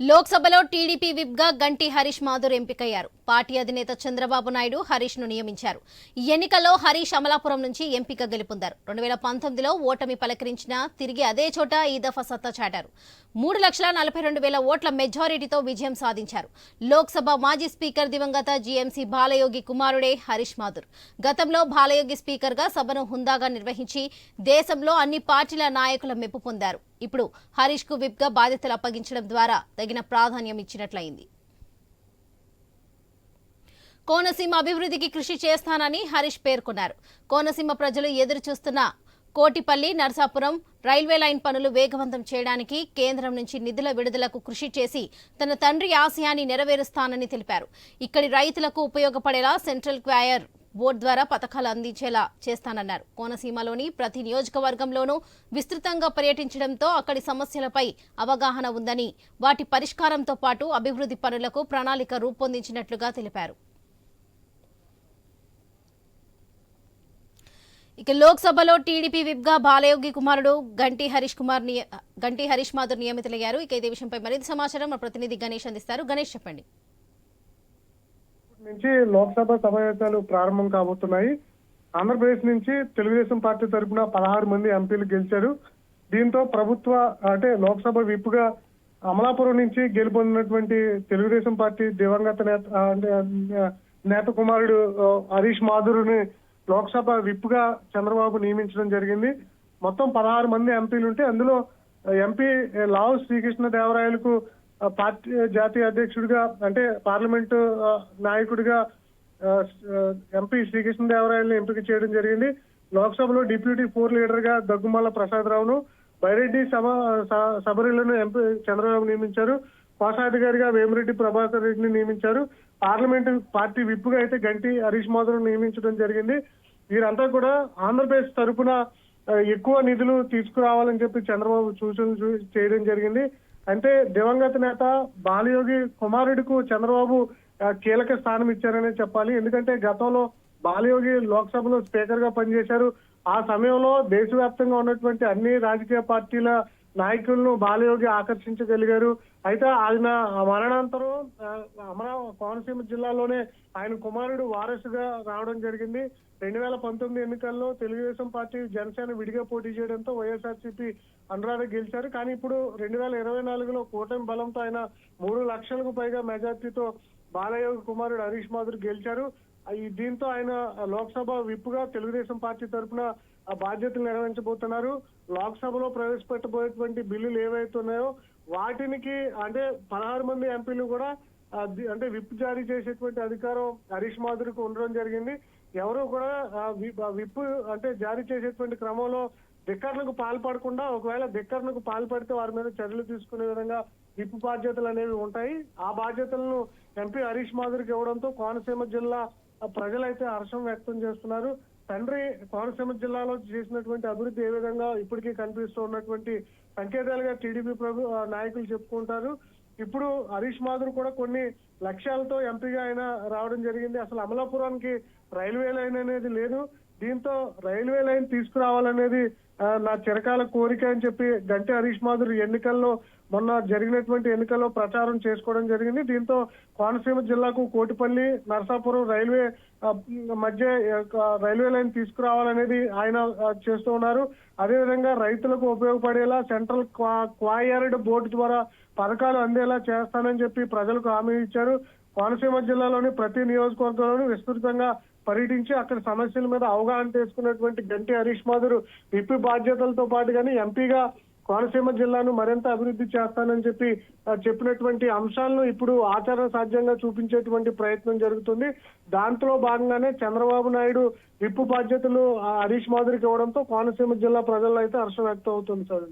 లోక్సభలో టీడీపీ విప్గా గంటి హరీష్ మాధుర్ ఎంపికయ్యారు. పార్టీ అధినేత చంద్రబాబు నాయుడు హరీష్ను నియమించారు. ఈ ఎన్నికల్లో హరీష్ అమలాపురం నుంచి ఎంపిక గెలుపొందారు. రెండు వేల పంతొమ్మిదిలో ఓటమి పలకరించిన తిరిగి అదే చోట ఈ దఫా సత్తా చాటారు. మూడు లక్షల నలభై రెండు వేల ఓట్ల మెజారిటీతో విజయం సాధించారు. లోక్సభ మాజీ స్పీకర్ దివంగత జీఎంసీ బాలయోగి కుమారుడే హరీష్ మాధుర్. గతంలో బాలయోగి స్పీకర్గా సభను హుందాగా నిర్వహించి దేశంలో అన్ని పార్టీల నాయకుల మెప్పు పొందారు. ఇప్పుడు హరీష్కు విప్గా బాధ్యతలు అప్పగించడం ద్వారా తగిన ప్రాధాన్యం ఇచ్చినట్లయింది. కోనసీమ అభివృద్ధికి కృషి చేస్తానని హరీష్ పేర్కొన్నారు. కోనసీమ ప్రజలు ఎదురు చూస్తున్న కోటిపల్లి నర్సాపురం రైల్వే లైన్ పనులు వేగవంతం చేయడానికి కేంద్రం నుంచి నిధుల విడుదలకు కృషి చేసి తన తండ్రి ఆశయాన్ని నెరవేరుస్తానని తెలిపారు. ఇక్కడి రైతులకు ఉపయోగపడేలా సెంట్రల్ క్వాయర్ బోర్డు ద్వారా పథకాలు అందించేలా చేస్తానన్నారు. కోనసీమలోని ప్రతి నియోజకవర్గంలోనూ విస్తృతంగా పర్యటించడంతో అక్కడి సమస్యలపై అవగాహన ఉందని వాటి పరిష్కారంతో పాటు అభివృద్ధి పనులకు ప్రణాళిక రూపొందించినట్లుగా తెలిపారు. ఇక లోక్సభలో టీడీపీ విప్గా బాలయోగి కుమారుడు గంటి హరీష్ కుమార్ గంటి హరీష్ మాధుర్ నియమితులయ్యారు. ఇక ఇదే విషయంపై మరింత సమాచారం మా ప్రతినిధి గణేష్ అందిస్తారు. గణేష్ చెప్పండి. నుంచి లోక్సభ సమావేశాలు ప్రారంభం కాబోతున్నాయి. ఆంధ్రప్రదేశ్ నుంచి తెలుగుదేశం పార్టీ తరపున పదహారు మంది ఎంపీలు గెలిచారు. దీంతో ప్రభుత్వ అంటే లోక్సభ విప్గా అమలాపురం నుంచి గెలుపొందినటువంటి తెలుగుదేశం పార్టీ దివంగత నేత అంటే, నేత కుమారుడు హరీష్ మాధురుని లోక్సభ విప్గా చంద్రబాబు నియమించడం జరిగింది. మొత్తం పదహారు మంది ఎంపీలు ఉంటే అందులో ఎంపీ లావు శ్రీకృష్ణ దేవరాయలకు పార్టీ జాతీయ అధ్యక్షుడిగా అంటే పార్లమెంటు నాయకుడిగా ఎంపీ శ్రీకృష్ణ దేవరాయల్ని ఎంపిక చేయడం జరిగింది. లోక్సభలో డిప్యూటీ ఫోర్ లీడర్గా దగ్గుమాల ప్రసాదరావును బైరెడ్డి సభ స- సబరిలను ఎంపీ చంద్రబాబు నియమించారు. కోశాధికారిగా వేమిరెడ్డి ప్రభాకర్ రెడ్డిని నియమించారు. పార్లమెంట్ పార్టీ విప్గా అయితే గంటి హరీష్ మాధవ్ నియమించడం జరిగింది. వీరంతా కూడా ఆంధ్రప్రదేశ్ తరపున ఎక్కువ నిధులు తీసుకురావాలని చెప్పి చంద్రబాబు సూచనలు చూ- చేయడం జరిగింది. అంటే దివంగత నేత బాలయోగి కుమారుడికు చంద్రబాబు కీలక స్థానం ఇచ్చారనే చెప్పాలి. ఎందుకంటే గతంలో బాలయోగి లోక్సభలో స్పీకర్గా పనిచేశారు. ఆ సమయంలో దేశవ్యాప్తంగా ఉన్నటువంటి అన్ని రాజకీయ పార్టీల నాయకులను బాలయోగి ఆకర్షించగలిగారు. అయితే ఆయన మరణాంతరం ఆ, కోనసీమ జిల్లాలోనే ఆయన కుమారుడు వారసుగా రావడం జరిగింది. రెండు వేల పంతొమ్మిది ఎన్నికల్లో తెలుగుదేశం పార్టీ జనసేన విడిగా పోటీ చేయడంతో వైఎస్ఆర్సీపీ అనురాధ గెలిచారు. కానీ ఇప్పుడు రెండు వేల ఇరవై నాలుగులో కూటమి బలంతో ఆయన మూడు లక్షలకు పైగా మెజార్టీతో బాలయోగి కుమారుడు హరీష్ మాధురి గెలిచారు. దీంతో ఆయన లోక్సభ విప్పుగా తెలుగుదేశం పార్టీ తరఫున ఆ బాధ్యతలు నిర్వహించబోతున్నారు లోక్సభలో ప్రవేశపెట్టబోయేటువంటి బిల్లులు ఏవైతే ఉన్నాయో వాటికి అంటే పదహారు మంది ఎంపీలు కూడా అంటే విప్ జారీ చేసేటువంటి అధికారం హరీష్ మాధురికి ఉండడం జరిగింది. ఎవరు కూడా విప్ అంటే జారీ చేసేటువంటి క్రమంలో ధిక్కర్లకు పాల్పడకుండా ఒకవేళ ధిక్కర్లకు పాల్పడితే వారి మీద చర్యలు తీసుకునే విధంగా విప్ బాధ్యతలు అనేవి ఉంటాయి. ఆ బాధ్యతలను ఎంపీ హరీష్ మాధురికి ఇవ్వడంతో కోనసీమ జిల్లా ప్రజలైతే హర్షం వ్యక్తం చేస్తున్నారు. తండ్రి కోనసీమ జిల్లాలో చేసినటువంటి అభివృద్ధి ఏ విధంగా ఇప్పటికీ కనిపిస్తూ ఉన్నటువంటి సంకేతాలుగా టీడీపీ ప్రభు నాయకులు చెప్పుకుంటారు. ఇప్పుడు హరీష్ మాధుర్ కూడా కొన్ని లక్ష్యాలతో ఎంపీగా ఆయన రావడం జరిగింది. అసలు అమలాపురానికి రైల్వే లైన్ అనేది లేదు. దీంతో రైల్వే లైన్ తీసుకురావాలనేది నా చిరకాల కోరిక అని చెప్పి గంటే హరీష్ మాధురి ఎన్నికల్లో మొన్న జరిగినటువంటి ఎన్నికల్లో ప్రచారం చేసుకోవడం జరిగింది. దీంతో కోనసీమ జిల్లాకు కోటిపల్లి నరసాపురం రైల్వే మధ్య రైల్వే లైన్ తీసుకురావాలనేది ఆయన చేస్తూ ఉన్నారు. అదేవిధంగా రైతులకు ఉపయోగపడేలా సెంట్రల్ క్వా- క్వాయర్డ్ బోర్డు ద్వారా పథకాలు అందేలా చేస్తానని చెప్పి ప్రజలకు హామీ ఇచ్చారు. కోనసీమ జిల్లాలోని ప్రతి నియోజకవర్గంలోని విస్తృతంగా పర్యటించి అక్కడ సమస్యల మీద అవగాహన చేసుకున్నటువంటి గంటి హరీష్ మాధురు విప్పి బాధ్యతలతో పాటు కానీ ఎంపీగా కోనసీమ జిల్లాను మరింత అభివృద్ధి చేస్తానని చెప్పి చెప్పినటువంటి అంశాలను ఇప్పుడు ఆచరణ సాధ్యంగా చూపించేటువంటి ప్రయత్నం జరుగుతుంది. దాంట్లో భాగంగానే చంద్రబాబు నాయుడు విప్పు బాధ్యతలు ఆ, హరీష్ మాధురికి ఇవ్వడంతో కోనసీమ జిల్లా ప్రజల్లో అయితే హర్షం వ్యక్తం అవుతుంది సార్.